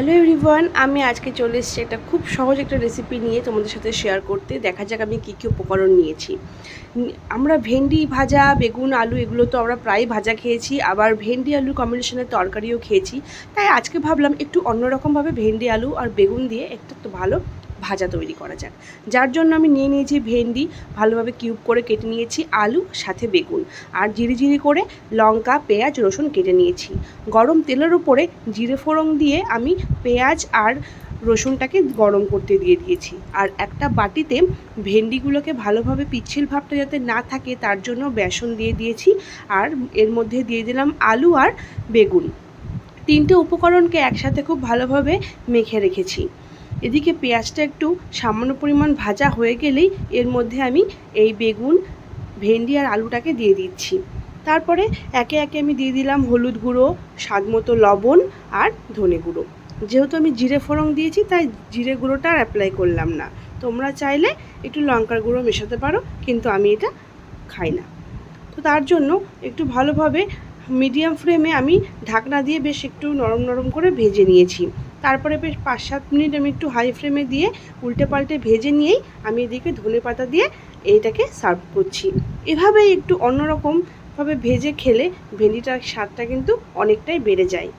Hello everyone, আমি আজকে চলে এসেছি একটা খুব সহজ একটা রেসিপি নিয়ে তোমাদের সাথে শেয়ার করতে। দেখা যাক আমি কী কী উপকরণ নিয়েছি। আমরা ভেন্ডি, ভাজা, বেগুন, আলু এগুলো তো আমরা প্রায় ভাজা খেয়েছি। আবার ভেন্ডি আলু কম্বিনেশনের তরকারিও খেয়েছি। তাই আজকে ভাবলাম একটু অন্যরকমভাবে ভেন্ডি, আলু আর বেগুন দিয়ে একটু তো ভালো ভাজা তৈরি করা যাক। যার জন্য আমি নিয়ে নিয়েছি ভেন্ডি, ভালোভাবে কিউব করে কেটে নিয়েছি আলু, সাথে বেগুন। আর জিরি জিরি করে লঙ্কা, পেঁয়াজ, রসুন কেটে নিয়েছি। গরম তেলের উপরে জিরে ফোড়ন দিয়ে আমি পেঁয়াজ আর রসুনটাকে গরম করতে দিয়ে দিয়েছি। আর একটা বাটিতে ভেন্ডিগুলোকে ভালোভাবে পিচ্ছিল ভাবটা যাতে না থাকে, তার জন্য বেসন দিয়ে দিয়েছি। আর এর মধ্যে দিয়ে দিলাম আলু আর বেগুন। তিনটে উপকরণকে একসাথে খুব ভালোভাবে মেখে রেখেছি। এদিকে পেঁয়াজটা একটু সামান্য পরিমাণ ভাজা হয়ে গেলেই এর মধ্যে আমি এই বেগুন, ভেন্ডি আর আলুটাকে দিয়ে দিচ্ছি। তারপরে একে একে আমি দিয়ে দিলাম হলুদ গুঁড়ো, স্বাদ মতো লবণ আর ধনে গুঁড়ো। যেহেতু আমি জিরে ফোড়ন দিয়েছি, তাই জিরে গুঁড়োটা আর অ্যাপ্লাই করলাম না। তোমরা চাইলে একটু লঙ্কার গুঁড়ো মেশাতে পারো, কিন্তু আমি এটা খাই না। তো তার জন্য একটু ভালোভাবে মিডিয়াম ফ্লেমে আমি ঢাকনা দিয়ে বেশ একটু নরম নরম করে ভেজে নিয়েছি। তারপরে বেশ পাঁচ সাত মিনিট আমি একটু হাই ফ্লেমে দিয়ে উল্টে পাল্টে ভেজে নিয়েই আমি এদিকে ধনে পাতা দিয়ে এইটাকে সার্ভ করছি। এভাবেই একটু অন্যরকমভাবে ভেজে খেলে ভেন্ডিটার স্বাদটা কিন্তু অনেকটাই বেড়ে যায়।